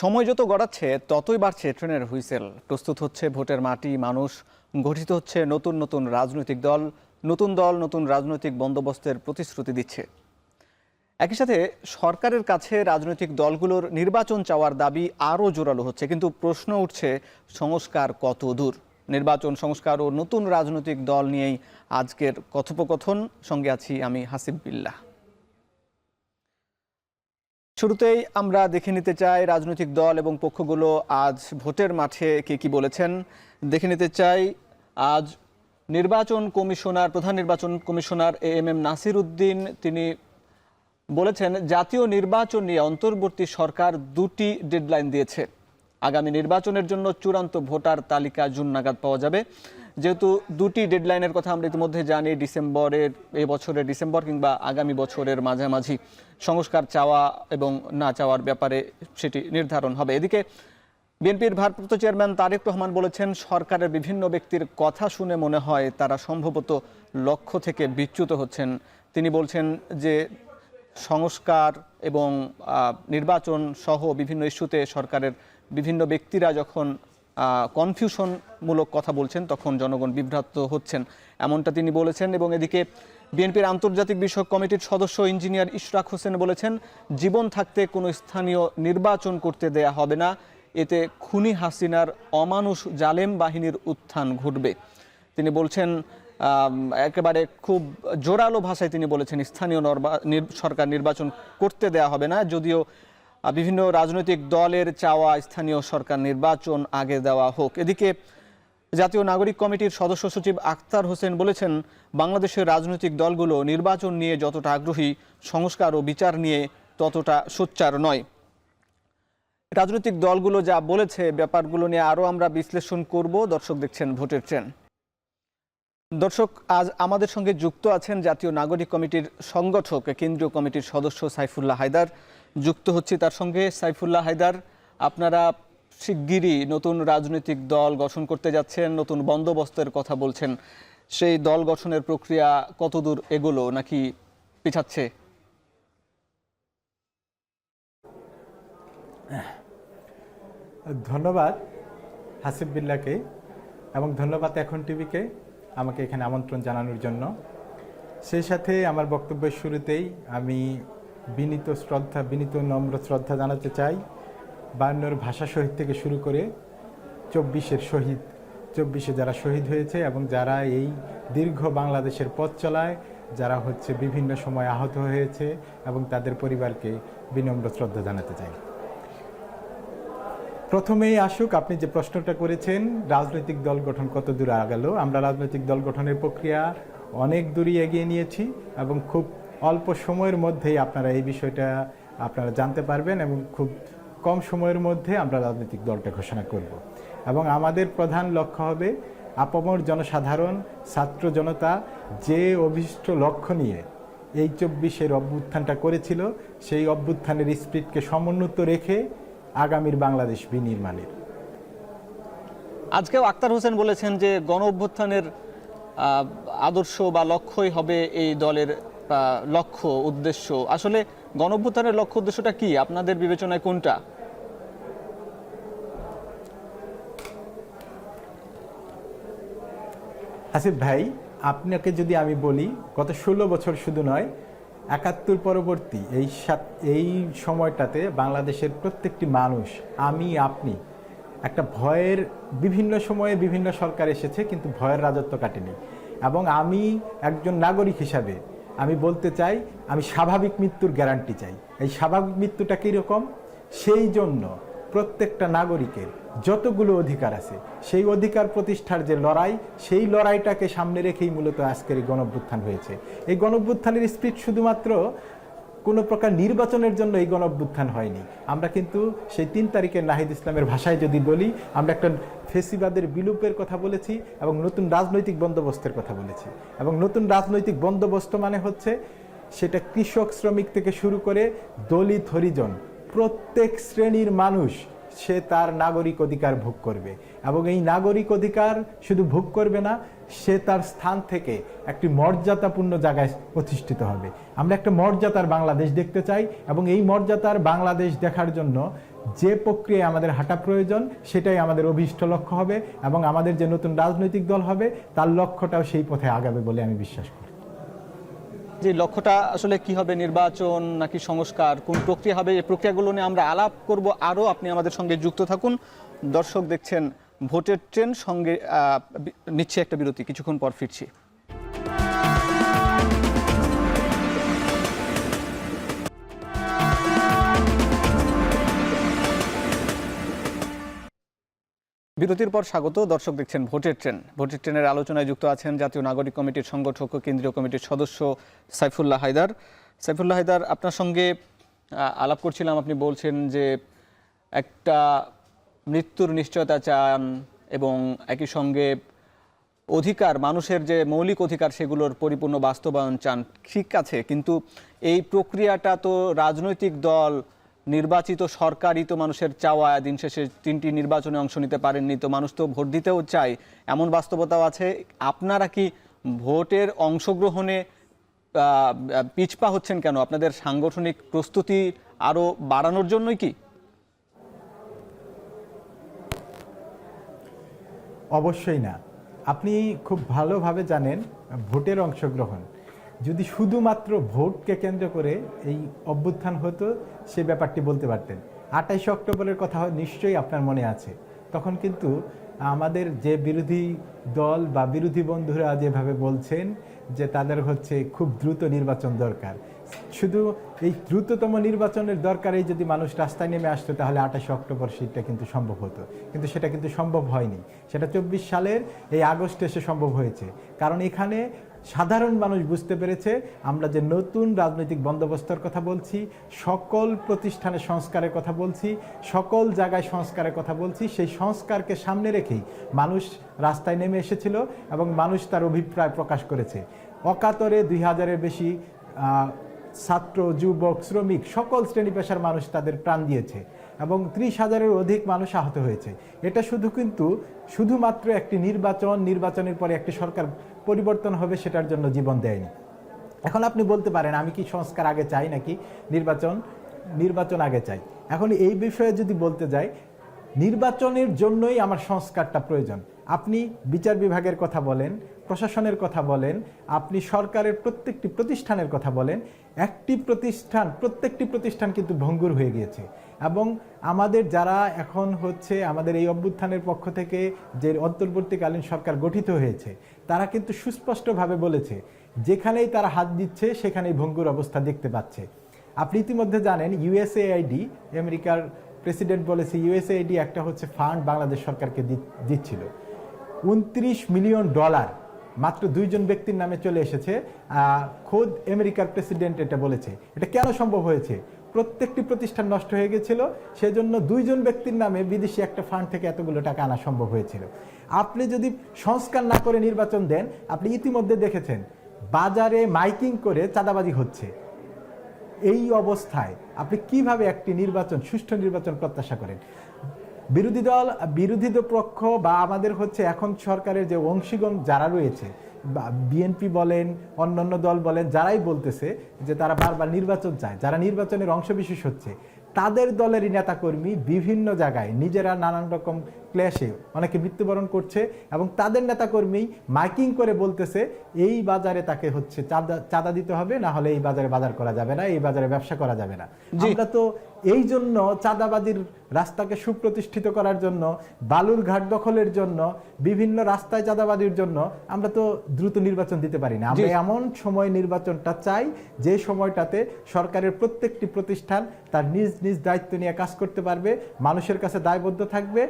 সময় যত গড়াচ্ছে, ততই বাড়ছে ট্রেনের হুইসেল। প্রস্তুত হচ্ছে ভোটের মাটি, মানুষ গঠিত হচ্ছে নতুন নতুন রাজনৈতিক দল, নতুন দল, নতুন রাজনৈতিক বন্দোবস্তের প্রতিশ্রুতি দিচ্ছে। একই সাথে সরকারের কাছে রাজনৈতিক দলগুলোর নির্বাচন চাওয়ার দাবি আরও জোরালো হচ্ছে, কিন্তু প্রশ্ন উঠছে সংস্কার কত দূর? নির্বাচন, সংস্কার ও নতুন রাজনৈতিক দল নিয়েই আজকের কথোপকথন। সঙ্গে আছি আমি হাসিব বিল্লাহ। শুরুতেই আমরা দেখে নিতে চাই রাজনৈতিক দল এবং পক্ষগুলো আজ ভোটের মাঠে কে কি বলেছেন। দেখে নিতে চাই আজ নির্বাচন কমিশনার, প্রধান নির্বাচন commissioner A M M Nasir Uddin. তিনি বলেছেন, জাতীয় নির্বাচন নিয়ে অন্তর্বর্তী সরকার দুটি ডেডলাইন দিয়েছে। আগামী নির্বাচনের জন্য চূড়ান্ত ভোটার তালিকা জুন নাগাদ পাওয়া যাবে। যেহেতু দুটি ডেডলাইনের কথা আমরা ইতিমধ্যে জানি, ডিসেম্বরের, এই বছরের ডিসেম্বর কিংবা আগামী বছরের মাঝামাঝি সংস্কার চাওয়া এবং না চাওয়ার ব্যাপারে সেটি নির্ধারণ হবে। এদিকে বিএনপির ভারপ্রাপ্ত চেয়ারম্যান তারেক রহমান বলেছেন, সরকারের বিভিন্ন ব্যক্তির কথা শুনে মনে হয় তারা সম্ভবত লক্ষ্য থেকে বিচ্যুত হচ্ছেন। তিনি বলছেন যে সংস্কার এবং নির্বাচন সহ বিভিন্ন ইস্যুতে সরকারের বিভিন্ন ব্যক্তিরা যখন কনফিউশনমূলক কথা বলছেন, তখন জনগণ বিভ্রান্ত হচ্ছেন, এমনটা তিনি বলেছেন এবং এদিকে বিএনপির আন্তর্জাতিক বিষয়ক কমিটির সদস্য ইঞ্জিনিয়ার ইশরাক হোসেন বলেছেন, জীবন থাকতে কোনো স্থানীয় নির্বাচন করতে দেয়া হবে না, এতে খুনি হাসিনার অমানুষ জালেম বাহিনীর উত্থান ঘটবে। তিনি বলছেন একেবারে খুব জোরালো ভাষায় তিনি বলেছেন, স্থানীয় সরকার নির্বাচন করতে দেয়া হবে না, যদিও বিভিন্ন রাজনৈতিক দলের চাওয়া স্থানীয় সরকার নির্বাচন আগে দেওয়া হোক। এদিকে জাতীয় নাগরিক কমিটির সদস্য সচিব আক্তার হোসেন বলেছেন, বাংলাদেশের রাজনৈতিক দলগুলো নির্বাচন নিয়ে যতটা আগ্রহী, সংস্কার ও বিচার নিয়ে ততটা সোচ্চার নয়। রাজনৈতিক দলগুলো যা বলেছে, ব্যাপারগুলো নিয়ে আরও আমরা বিশ্লেষণ করব। দর্শক দেখছেন ভোটের ট্রেন। দর্শক, আজ আমাদের সঙ্গে যুক্ত আছেন জাতীয় নাগরিক কমিটির সংগঠক, কেন্দ্রীয় কমিটির সদস্য সাইফুল্লাহ হায়দার। যুক্ত হচ্ছি তার সঙ্গে সাইফুল্লাহ হায়দার। আপনারা শিগগিরই নতুন রাজনৈতিক দল গঠন করতে যাচ্ছেন, নতুন বন্দোবস্তের কথা বলছেন। সেই দল গঠনের প্রক্রিয়া কতদূর এগোলো, নাকি পিছাচ্ছে? ধন্যবাদ হাসিব বিল্লাকে, এবং ধন্যবাদ এখন টিভিকে আমাকে এখানে আমন্ত্রণ জানানোর জন্য। সেই সাথে আমার বক্তব্যের শুরুতেই আমি বিনীত শ্রদ্ধা, বিনীত নম্র শ্রদ্ধা জানাতে চাই। বায়ান্নর ভাষা শহীদ থেকে শুরু করে চব্বিশের শহীদ, চব্বিশে যারা শহীদ হয়েছে এবং যারা এই দীর্ঘ বাংলাদেশের পথ চলায়, যারা হচ্ছে বিভিন্ন সময় আহত হয়েছে এবং তাদের পরিবারকে বিনম্র শ্রদ্ধা জানাতে চাই। প্রথমেই আসুক, আপনি যে প্রশ্নটা করেছেন, রাজনৈতিক দল গঠন কত দূর আগালো? আমরা রাজনৈতিক দল গঠনের প্রক্রিয়া অনেক দূরই এগিয়ে নিয়েছি এবং খুব অল্প সময়ের মধ্যেই আপনারা এই বিষয়টা আপনারা জানতে পারবেন এবং খুব কম সময়ের মধ্যে আমরা রাজনৈতিক দলটা ঘোষণা করব। এবং আমাদের প্রধান লক্ষ্য হবে আপামর জনসাধারণ, ছাত্র জনতা যে অভিষ্ট লক্ষ্য নিয়ে এই চব্বিশের অভ্যুত্থানটা করেছিল, সেই অভ্যুত্থানের স্পিরিটকে সমুন্নত রেখে আগামীর বাংলাদেশ বিনির্মাণের। আজকেও আক্তার হোসেন বলেছেন যে গণ অভ্যুত্থানের আদর্শ বা লক্ষ্যই হবে এই দলের লক্ষ্য, উদ্দেশ্য। আসলে গণ অভ্যুত্থানের লক্ষ্য, উদ্দেশ্যটা কি? আপনাদের বিবেচনায় কোনটা? আসিফ ভাই, আপনাকে যদি আমি বলি, গত ষোলো বছর শুধু নয়, একাত্তর পরবর্তী এই সাত, এই সময়টাতে বাংলাদেশের প্রত্যেকটি মানুষ, আমি, আপনি, একটা ভয়ের বিভিন্ন সময়ে বিভিন্ন সরকার এসেছে, কিন্তু ভয়ের রাজত্ব কাটেনি। এবং আমি একজন নাগরিক হিসাবে আমি বলতে চাই, আমি স্বাভাবিক মৃত্যুর গ্যারান্টি চাই। এই স্বাভাবিক মৃত্যুটা কীরকম? সেই জন্য প্রত্যেকটা নাগরিকের যতগুলো অধিকার আছে, সেই অধিকার প্রতিষ্ঠার যে লড়াই, সেই লড়াইটাকে সামনে রেখেই মূলত আজকের এই গণভ্যুত্থান হয়েছে। এই গণভ্যুত্থানের স্পিড শুধুমাত্র কোনো প্রকার নির্বাচনের জন্য এই গণভ্যুত্থান হয়নি। আমরা কিন্তু সেই তিন তারিখের নাহিদ ইসলামের ভাষায় যদি বলি, আমরা একটা ফেসিবাদের বিলুপের কথা বলেছি এবং নতুন রাজনৈতিক বন্দোবস্তের কথা বলেছি। এবং নতুন রাজনৈতিক বন্দোবস্ত মানে হচ্ছে সেটা কৃষক, শ্রমিক থেকে শুরু করে দলিত হরিজন, প্রত্যেক শ্রেণির মানুষ সে তার নাগরিক অধিকার ভোগ করবে। এবং এই নাগরিক অধিকার শুধু ভোগ করবে না সে তার স্থান থেকে একটি মর্যাদাপূর্ণ জায়গায় প্রতিষ্ঠিত হবে। আমরা একটা মর্যাদার বাংলাদেশ দেখতে চাই এবং এই মর্যাদার বাংলাদেশ দেখার জন্য যে প্রক্রিয়ায় আমাদের হাঁটা প্রয়োজন, সেটাই আমাদের অভীষ্ট লক্ষ্য হবে এবং আমাদের যে নতুন রাজনৈতিক দল হবে, তার লক্ষ্যটাও সেই পথে আগাবে বলে আমি বিশ্বাস করি। যে লক্ষ্যটা আসলে কি হবে, নির্বাচন নাকি সংস্কার, কোন প্রক্রিয়া হবে, এই প্রক্রিয়াগুলো নিয়ে আমরা আলাপ করব। আরও আপনি আমাদের সঙ্গে যুক্ত থাকুন। দর্শক দেখছেন ভোটের ট্রেন সঙ্গে নিচ্ছে একটা বিরতি, কিছুক্ষণ পর ফিরছি। বিরতির পর স্বাগত, দর্শক দেখছেন ভোটের ট্রেন। ভোটের ট্রেনের আলোচনায় যুক্ত আছেন জাতীয় নাগরিক কমিটির সংগঠক কেন্দ্রীয় কমিটির সদস্য সাইফুল্লাহ হায়দার। সাইফুল্লাহ হায়দার, আপনার সঙ্গে আলাপ করছিলাম, আপনি বলছেন যে একটা মৃত্যুর নিশ্চয়তা চান এবং একই সঙ্গে অধিকার, মানুষের যে মৌলিক অধিকার সেগুলোর পরিপূর্ণ বাস্তবায়ন চান, ঠিক আছে। কিন্তু এই প্রক্রিয়াটা তো রাজনৈতিক দল, নির্বাচিত সরকারই তো মানুষের চাওয়া, দিন শেষে তিনটি নির্বাচনে অংশ নিতে পারেননি, তো মানুষ তো ভোট দিতেও চায়। এমন বাস্তবতাও আছে। আপনারা কি ভোটের অংশগ্রহণে পিছপা হচ্ছেন কেন? আপনাদের সাংগঠনিক প্রস্তুতি আরও বাড়ানোর জন্যই কি? অবশ্যই না। আপনি খুব ভালোভাবে জানেন ভোটের অংশগ্রহণ। যদি শুধুমাত্র ভোটকে কেন্দ্র করে এই অভ্যুত্থান হতো, সে ব্যাপারটি বলতে পারতেন। আঠাইশে অক্টোবরের কথা নিশ্চয়ই আপনার মনে আছে। তখন কিন্তু আমাদের যে বিরোধী দল বা বিরোধী বন্ধুরা যেভাবে বলছেন যে তাদের হচ্ছে খুব দ্রুত নির্বাচন দরকার। শুধু এই দ্রুততম নির্বাচনের দরকারেই যদি মানুষ রাস্তায় নেমে আসতো, তাহলে আঠাশে অক্টোবর সেটা কিন্তু সম্ভব হতো। কিন্তু সেটা কিন্তু সম্ভব হয়নি। সেটা চব্বিশ সালের এই আগস্টে এসে সম্ভব হয়েছে। কারণ এখানে সাধারণ মানুষ বুঝতে পেরেছে, আমরা যে নতুন রাজনৈতিক বন্দোবস্তর কথা বলছি, সকল প্রতিষ্ঠানে সংস্কারের কথা বলছি, সকল জায়গায় সংস্কারের কথা বলছি, সেই সংস্কারকে সামনে রেখেই মানুষ রাস্তায় নেমে এসেছিল এবং মানুষ তার অভিপ্রায় প্রকাশ করেছে। অকাতরে দুই হাজারের বেশি ছাত্র, যুবক, শ্রমিক, সকল শ্রেণি পেশার মানুষ তাদের প্রাণ দিয়েছে এবং ত্রিশ হাজারের অধিক মানুষ আহত হয়েছে। এটা শুধু কিন্তু শুধুমাত্র একটি নির্বাচন, নির্বাচনের পরে একটি সরকার পরিবর্তন হবে সেটার জন্য জীবন দেয়নি। এখন আপনি বলতে পারেন, আমি কি সংস্কার আগে চাই নাকি নির্বাচন? নির্বাচন আগে চাই। এখন এই বিষয়ে যদি বলতে যাই, নির্বাচনের জন্যই আমার সংস্কারটা প্রয়োজন। আপনি বিচার বিভাগের কথা বলেন, প্রশাসনের কথা বলেন, আপনি সরকারের প্রত্যেকটি প্রতিষ্ঠানের কথা বলেন, একটি প্রতিষ্ঠান, প্রত্যেকটি প্রতিষ্ঠান কিন্তু ভঙ্গুর হয়ে গিয়েছে। এবং আমাদের যারা এখন হচ্ছে আমাদের এই অভ্যুত্থানের পক্ষ থেকে যে অন্তর্বর্তীকালীন সরকার গঠিত হয়েছে, তারা কিন্তু সুস্পষ্টভাবে বলেছে, যেখানেই তারা হাত দিচ্ছে, সেখানেই ভঙ্গুর অবস্থা দেখতে পাচ্ছে। আপনি ইতিমধ্যে জানেন ইউএসএআইডি আমেরিকার প্রেসিডেন্ট বলেছে ইউএসএআইডি একটা হচ্ছে ফান্ড বাংলাদেশ সরকারকে দিচ্ছিল। উনত্রিশ মিলিয়ন ডলার, মাত্র দুইজন ব্যক্তির নামে চলে এসেছে। খোদ আমেরিকার প্রেসিডেন্ট এটা বলেছে। এটা কেন সম্ভব হয়েছে? প্রত্যেকটি প্রতিষ্ঠান নষ্ট হয়ে গেছিল, সেজন্য দুইজন ব্যক্তির নামে বিদেশি একটা ফান্ড থেকে এতগুলো টাকা আনা সম্ভব হয়েছিল। আপনি যদি সংস্কার না করে নির্বাচন দেন, আপনি ইতিমধ্যে দেখেছেন, বাজারে মাইকিং করে চাঁদাবাজি হচ্ছে। এই অবস্থায় আপনি কীভাবে একটি নির্বাচন, সুষ্ঠু নির্বাচন প্রত্যাশা করেন? বিরোধী দল, বিরোধী পক্ষ বা আমাদের হচ্ছে এখন সরকারের যে অংশীগণ যারা রয়েছে, বা বিএনপি বলেন, অন্যান্য দল বলেন, যারাই বলতেছে যে তারা বারবার নির্বাচন চায়, যারা নির্বাচনের অংশবিশেষ হচ্ছে, তাদের দলের নেতাকর্মী বিভিন্ন জায়গায় নিজেরা নানান রকম ক্লেশে অনেকে মৃত্যুবরণ করছে এবং তাদের নেতাকর্মী মাইকিং করে বলতেছে এই বাজারে তাকে হচ্ছে চাঁদা চাঁদা দিতে হবে না হলে এই বাজারে বাজার করা যাবে না এই বাজারে ব্যবসা করা যাবে না। আমরা তো এই জন্য চাঁদাবাজির রাস্তাকে সুপ্রতিষ্ঠিত করার জন্য বালুর ঘাট দখলের জন্য বিভিন্ন রাস্তায় চাঁদাবাজির জন্য আমরা তো দ্রুত নির্বাচন দিতে পারি না। আমরা এমন সময় নির্বাচনটা চাই যে সময়টাতে সরকারের প্রত্যেকটি প্রতিষ্ঠান তার নিজ নিজ দায়িত্ব নিয়ে কাজ করতে পারবে মানুষের কাছে দায়বদ্ধ থাকবে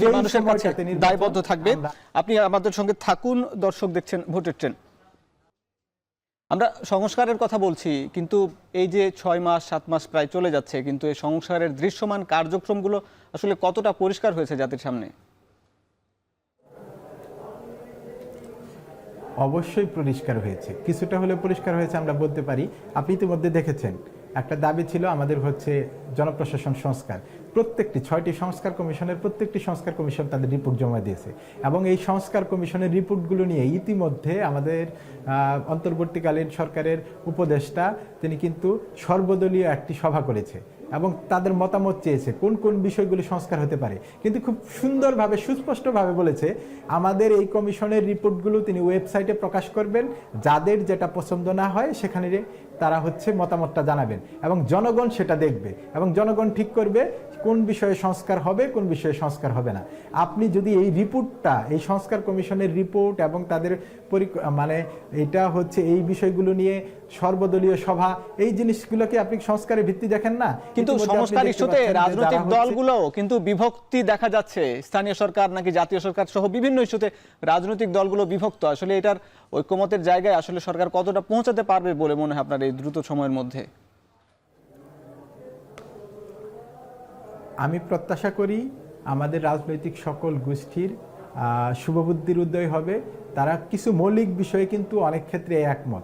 যে মানুষের কাছে দায়বদ্ধ থাকবে আপনি আমাদের সঙ্গে থাকুন দর্শক দেখছেন ভোটের ট্রেন। আমরা সংস্কারের কথা বলছি কিন্তু এই যে ছয় মাস সাত মাস প্রায় চলে যাচ্ছে কিন্তু এই সংস্কারের দৃশ্যমান কার্যক্রমগুলো আসলে কতটা পরিষ্কার হয়েছে জাতির সামনে? অবশ্যই পরিষ্কার হয়েছে। কিছুটা হলে পরিষ্কার হয়েছে আমরা বলতে পারি। আপনি ইতিমধ্যে দেখেছেন একটা দাবি ছিল আমাদের হচ্ছে জনপ্রশাসন সংস্কার। প্রত্যেকটি, ছয়টি সংস্কার কমিশনের প্রত্যেকটি সংস্কার কমিশন তাদের রিপোর্ট জমা দিয়েছে। এবং এই সংস্কার কমিশনের রিপোর্টগুলো নিয়ে ইতিমধ্যে আমাদের অন্তর্বর্তীকালীন সরকারের উপদেষ্টা তিনি কিন্তু সর্বদলীয় একটি সভা করেছে এবং তাদের মতামত চেয়েছে কোন কোন বিষয়গুলি সংস্কার হতে পারে। কিন্তু খুব সুন্দরভাবে, সুস্পষ্টভাবে বলেছে, আমাদের এই কমিশনের রিপোর্টগুলো তিনি ওয়েবসাইটে প্রকাশ করবেন, যাদের যেটা পছন্দ না হয় সেখানে তারা হচ্ছে মতামতটা জানাবেন এবং জনগণ সেটা দেখবে এবং জনগণ ঠিক করবে কোন বিষয়ে সংস্কার হবে কোন বিষয়ে সংস্কার হবে না। আপনি যদি এই রিপোর্টটা এই সংস্কার কমিশনের রিপোর্ট এবং তাদের মানে এটা হচ্ছে এই বিষয়গুলো নিয়ে সর্বদলীয় সভা এই জিনিসগুলোকে আপনি সংস্কারের ভিত্তি দেখেন না? কিন্তু সংস্কার ইস্যুতে রাজনৈতিক দলগুলো কিন্তু বিভক্তি দেখা যাচ্ছে। স্থানীয় সরকার নাকি জাতীয় সরকার সহ বিভিন্ন ইস্যুতে রাজনৈতিক দলগুলো বিভক্ত। আসলে এটার ঐক্যমতের জায়গায় আসলে সরকার কতটা পৌঁছাতে পারবে বলে মনে হয় আপনার এই দ্রুত সময়ের মধ্যে? আমি প্রত্যাশা করি আমাদের রাজনৈতিক সকল গোষ্ঠীর শুভবুদ্ধির উদয় হবে। তারা কিছু মৌলিক বিষয়ে কিন্তু অনেক ক্ষেত্রে একমত।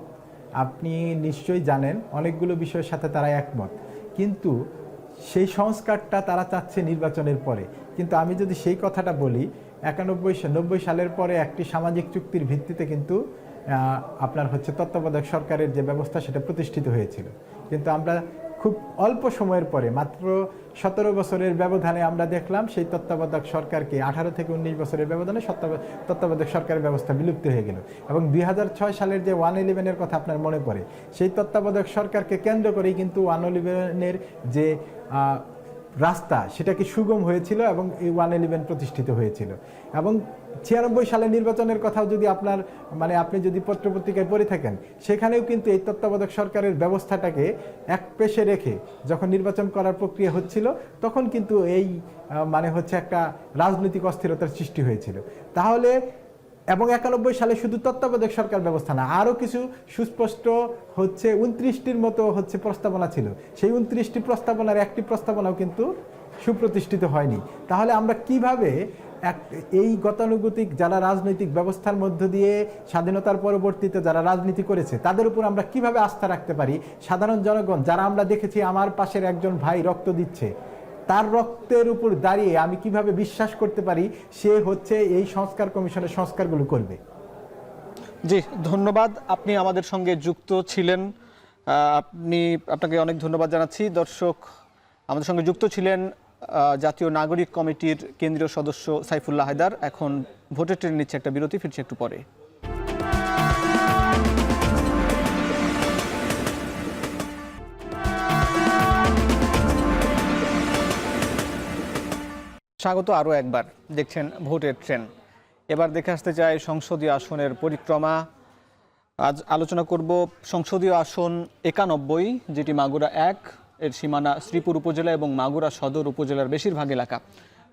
আপনি নিশ্চয়ই জানেন, অনেকগুলো বিষয়ের সাথে তারা একমত। কিন্তু সেই সংস্কারটা তারা চাচ্ছে নির্বাচনের পরে। কিন্তু আমি যদি সেই কথাটা বলি, একানব্বই নব্বই সালের পরে একটি সামাজিক চুক্তির ভিত্তিতে কিন্তু আপনার হচ্ছে তত্ত্বাবধায়ক সরকারের যে ব্যবস্থা, সেটা প্রতিষ্ঠিত হয়েছিল। কিন্তু আমরা খুব অল্প সময়ের পরে, মাত্র সতেরো বছরের ব্যবধানে আমরা দেখলাম সেই তত্ত্বাবধায়ক সরকারকে, আঠারো থেকে উনিশ বছরের ব্যবধানে তত্ত্বাবধায়ক সরকারের ব্যবস্থা বিলুপ্ত হয়ে গেল। এবং দুই হাজার ছয় সালের যে ওয়ান ইলেভেনের কথা আপনার মনে পড়ে, সেই তত্ত্বাবধায়ক সরকারকে কেন্দ্র করেই কিন্তু ওয়ান ইলেভেনের যে রাস্তা সেটাকে সুগম হয়েছিল এবং এই ওয়ান ইলেভেন প্রতিষ্ঠিত হয়েছিল। এবং ছিয়ানব্বই সালের নির্বাচনের কথাও যদি আপনার মানে আপনি যদি পত্রপত্রিকায় পড়ে থাকেন, সেখানেও কিন্তু এই তত্ত্বাবধায়ক সরকারের ব্যবস্থাটাকে এক পেশে রেখে যখন নির্বাচন করার প্রক্রিয়া হচ্ছিল, তখন কিন্তু এই মানে হচ্ছে একটা রাজনৈতিক অস্থিরতার সৃষ্টি হয়েছিল। তাহলে, এবং একানব্বই সালে শুধু তত্ত্বাবধায়ক সরকার ব্যবস্থা না, আরও কিছু সুস্পষ্ট হচ্ছে উনত্রিশটির মতো হচ্ছে প্রস্তাবনা ছিল। সেই উনত্রিশটি প্রস্তাবনার একটি প্রস্তাবনাও কিন্তু সুপ্রতিষ্ঠিত হয়নি। তাহলে আমরা কীভাবে এক, এই গতানুগতিক যারা রাজনৈতিক ব্যবস্থার মধ্য দিয়ে স্বাধীনতার পরবর্তীতে যারা রাজনীতি করেছে, তাদের উপর আমরা কীভাবে আস্থা রাখতে পারি? সাধারণ জনগণ, যারা আমরা দেখেছি আমার পাশের একজন ভাই রক্ত দিচ্ছে, তার রক্তের উপর দাঁড়িয়ে আমি কীভাবে বিশ্বাস করতে পারি? সে হচ্ছে এই সংস্কার কমিশনের সংস্কারগুলো করবে। জি, ধন্যবাদ। আপনি আমাদের সঙ্গে যুক্ত ছিলেন। আপনি, আপনাকে অনেক ধন্যবাদ জানাচ্ছি। দর্শক, আমাদের সঙ্গে যুক্ত ছিলেন জাতীয় নাগরিক কমিটির কেন্দ্রীয় সদস্য সাইফুল্লাহ হায়দার এখন ভোটের ট্রেন নিচ্ছে একটা বিরতি, ফিরছে একটু পরে। স্বাগত আরও একবার, দেখছেন ভোটের ট্রেন। এবার দেখে আসতে চাই সংসদীয় আসনের পরিক্রমা। আজ আলোচনা করব সংসদীয় আসন একানব্বই, যেটি মাগুরা এক এর সীমানা শ্রীপুর উপজেলা এবং মাগুরা সদর উপজেলার বেশিরভাগ এলাকা।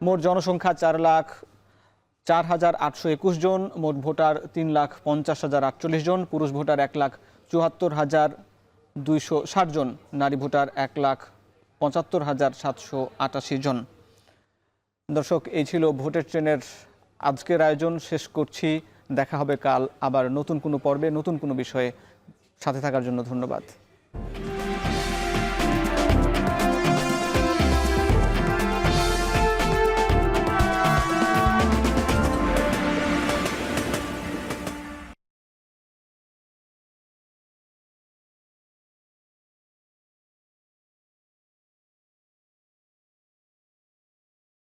মোট জনসংখ্যা চার লাখ চার হাজার আটশো একুশ জন, মোট ভোটার তিন লাখ পঞ্চাশ হাজার আটচল্লিশ জন, পুরুষ ভোটার এক লাখ চুয়াত্তর হাজার দুইশো ষাট জন, নারী ভোটার এক লাখ পঁচাত্তর হাজার সাতশো আটাশি জন। দর্শক, এই ছিল ভোটের ট্রেনের আজকের আয়োজন। শেষ করছি। দেখা হবে কাল আবার নতুন কোনো পর্বে, নতুন কোনো বিষয়ে। সাথে থাকার জন্য ধন্যবাদ।